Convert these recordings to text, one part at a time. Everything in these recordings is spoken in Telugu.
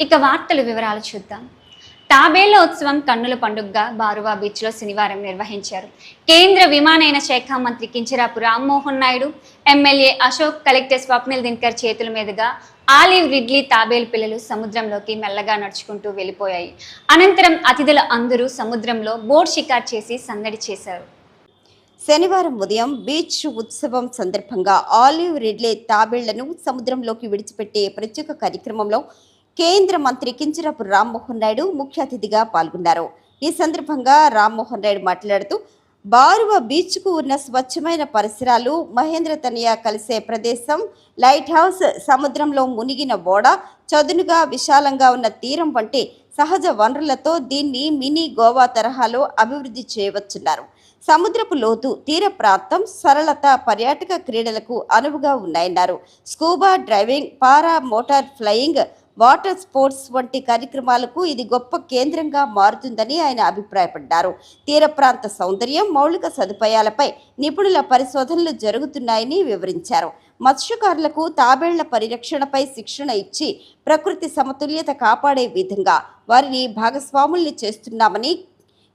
ఇక వార్తల వివరాలు చూద్దాం. తాబేళ్ళ ఉత్సవం కన్నుల పండుగగా బారువా బీచ్లో శనివారం నిర్వహించారు. కేంద్ర విమానయాన శాఖ మంత్రి కించరాపు రామ్మోహన్ నాయుడు ఎమ్మెల్యే అశోక్ కలెక్టర్ స్వప్నిల్ దినకర్ చేతుల మీదుగా ఆలివ్ రిడ్లీ తాబేలు పిల్లలు సముద్రంలోకి మెల్లగా నడుచుకుంటూ వెళ్ళిపోయాయి. అనంతరం అతిథులు అందరూ సముద్రంలో బోట్ షికార్ చేసి సందడి చేశారు. శనివారం ఉదయం బీచ్ ఉత్సవం సందర్భంగా ఆలివ్ రిడ్లే తాబేళ్ళను సముద్రంలోకి విడిచిపెట్టే ప్రత్యేక కార్యక్రమంలో కేంద్ర మంత్రి కించరపు రామ్మోహన్ నాయుడు ముఖ్య అతిథిగా పాల్గొన్నారు. ఈ సందర్భంగా రామ్మోహన్ నాయుడు మాట్లాడుతూ బారువ బీచ్కు ఉన్న స్వచ్ఛమైన పరిసరాలు మహేంద్ర తనియా కలిసే ప్రదేశం లైట్ హౌస్ సముద్రంలో మునిగిన ఓడ చదునుగా విశాలంగా ఉన్న తీరం వంటి సహజ వనరులతో దీన్ని మినీ గోవా తరహాలో అభివృద్ధి చేయవచ్చున్నారు. సముద్రపు లోతు తీర ప్రాంతం సరళత పర్యాటక క్రీడలకు అనువుగా ఉన్నాయన్నారు. Scuba driving para motor flying water sports వంటి కార్యక్రమాలకు ఇది గొప్ప కేంద్రంగా మారుతుందని ఆయన అభిప్రాయపడ్డారు. తీర ప్రాంత సౌందర్యం మౌలిక సదుపాయాలపై నిపుణుల పరిశోధనలు జరుగుతున్నాయని వివరించారు. మత్స్యకారులకు తాబేళ్ళ పరిరక్షణపై శిక్షణ ఇచ్చి ప్రకృతి సమతుల్యత కాపాడే విధంగా వారిని భాగస్వాముల్ని చేస్తున్నామని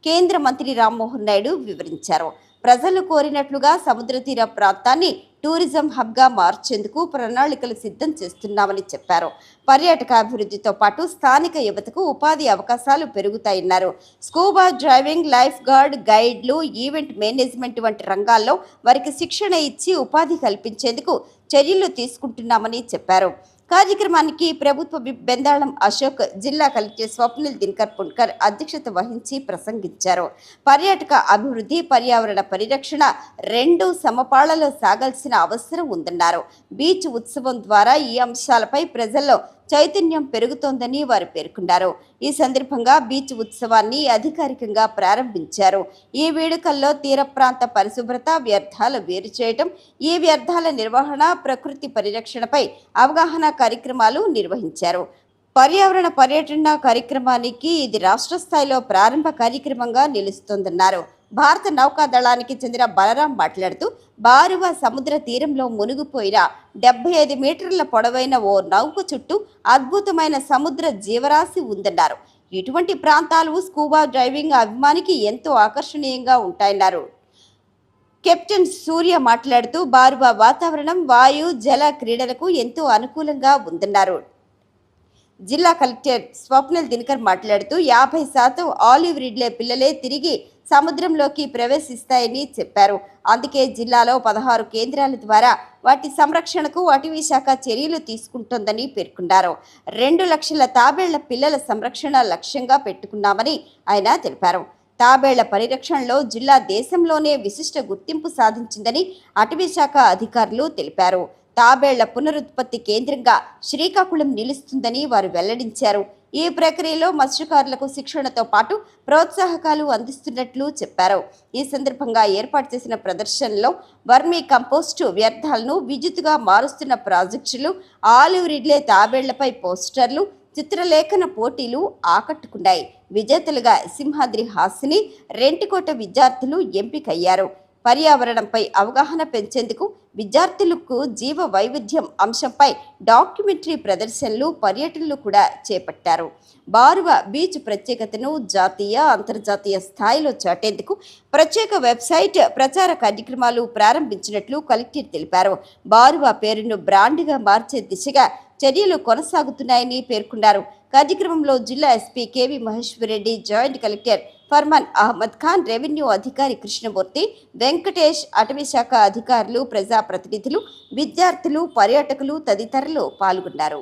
కేంద్ర మంత్రి రామ్మోహన్ నాయుడు వివరించారు. ప్రజలు కోరినట్లుగా సముద్ర తీర ప్రాంతాన్ని టూరిజం హబ్గా మార్చేందుకు ప్రణాళికలు సిద్ధం చేస్తున్నామని చెప్పారు. పర్యాటక అభివృద్ధితో పాటు స్థానిక యువతకు ఉపాధి అవకాశాలు పెరుగుతాయన్నారు. స్కూబా డ్రైవింగ్ లైఫ్ గార్డ్ గైడ్లు ఈవెంట్ మేనేజ్మెంట్ వంటి రంగాల్లో వారికి శిక్షణ ఇచ్చి ఉపాధి కల్పించేందుకు చర్యలు తీసుకుంటున్నామని చెప్పారు. కార్యక్రమానికి ప్రభుత్వ బెందాళం అశోక్ జిల్లా కలెక్టర్ స్వప్నిల్ దినకర్ పుణ్కర్ అధ్యక్షత వహించి ప్రసంగించారు. పర్యాటక అభివృద్ధి పర్యావరణ పరిరక్షణ రెండు సమపాళ్ళలో సాగాల్సిన అవసరం ఉందన్నారు. బీచ్ ఉత్సవం ద్వారా ఈ అంశాలపై ప్రజల్లో చైతన్యం పెరుగుతోందని వారు పేర్కొన్నారు. ఈ సందర్భంగా బీచ్ ఉత్సవాన్ని అధికారికంగా ప్రారంభించారు. ఈ వేడుకల్లో తీర ప్రాంత పరిశుభ్రత వ్యర్థాలు వేరు చేయటం ఈ వ్యర్థాల నిర్వహణ ప్రకృతి పరిరక్షణపై అవగాహన కార్యక్రమాలు నిర్వహించారు. పర్యావరణ పర్యటన కార్యక్రమానికి ఇది రాష్ట్ర స్థాయిలో ప్రారంభ కార్యక్రమంగా నిలుస్తోందన్నారు. భారత నౌకాదళానికి చెందిన బలరాం మాట్లాడుతూ బారువ సముద్ర తీరంలో మునిగిపోయిన డెబ్బై ఐదు మీటర్ల పొడవైన ఓ నౌక చుట్టూ అద్భుతమైన సముద్ర జీవరాశి ఉందన్నారు. ఇటువంటి ప్రాంతాలు స్కూబా డ్రైవింగ్ అభిమానికి ఎంతో ఆకర్షణీయంగా ఉంటాయన్నారు. కెప్టెన్ సూర్య మాట్లాడుతూ బారువ వాతావరణం వాయు జల క్రీడలకు ఎంతో అనుకూలంగా ఉందన్నారు. జిల్లా కలెక్టర్ స్వప్నల్ దినకర్ మాట్లాడుతూ యాభై శాతం ఆలివ్ రిడ్లే పిల్లలే తిరిగి సముద్రంలోకి ప్రవేశిస్తాయని చెప్పారు. అందుకే జిల్లాలో పదహారు కేంద్రాల ద్వారా వాటి సంరక్షణకు అటవీ శాఖ చర్యలు తీసుకుంటోందని పేర్కొన్నారు. రెండు లక్షల తాబేళ్ళ పిల్లల సంరక్షణ లక్ష్యంగా పెట్టుకున్నామని ఆయన తెలిపారు. తాబేళ్ళ పరిరక్షణలో జిల్లా దేశంలోనే విశిష్ట గుర్తింపు సాధించిందని అటవీ శాఖ అధికారులు తెలిపారు. తాబేళ్ళ పునరుత్పత్తి కేంద్రంగా శ్రీకాకుళం నిలుస్తుందని వారు వెల్లడించారు. ఈ ప్రక్రియలో మత్స్యకారులకు శిక్షణతో పాటు ప్రోత్సాహకాలు అందిస్తున్నట్లు చెప్పారు. ఈ సందర్భంగా ఏర్పాటు చేసిన ప్రదర్శనలో వర్మీ కంపోస్టు వ్యర్థాలను విద్యుత్గా మారుస్తున్న ప్రాజెక్టులు ఆలివ్ రిడ్లే తాబేళ్ళపై పోస్టర్లు చిత్రలేఖన పోటీలు ఆకట్టుకున్నాయి. విజేతలుగా సింహాద్రి హాసిని రెంటికోట విద్యార్థులు ఎంపికయ్యారు. పర్యావరణంపై అవగాహన పెంచేందుకు విద్యార్థులకు జీవ వైవిధ్యం అంశంపై డాక్యుమెంటరీ ప్రదర్శనలు పర్యటనలు కూడా చేపట్టారు. బారువ బీచ్ ప్రత్యేకతను జాతీయ అంతర్జాతీయ స్థాయిలో చాటేందుకు ప్రత్యేక వెబ్సైట్ ప్రచార కార్యక్రమాలు ప్రారంభించినట్లు కలెక్టర్ తెలిపారు. బారువ పేరును బ్రాండ్గా మార్చే దిశగా చర్యలు కొనసాగుతున్నాయని పేర్కొన్నారు. కార్యక్రమంలో జిల్లా SP KV Maheshwara Reddy joint collector Farman Ahmed Khan revenue అధికారి కృష్ణమూర్తి వెంకటేష్ అటవీ శాఖ అధికారులు ప్రజాప్రతినిధులు విద్యార్థులు పర్యాటకులు తదితరులు పాల్గొన్నారు.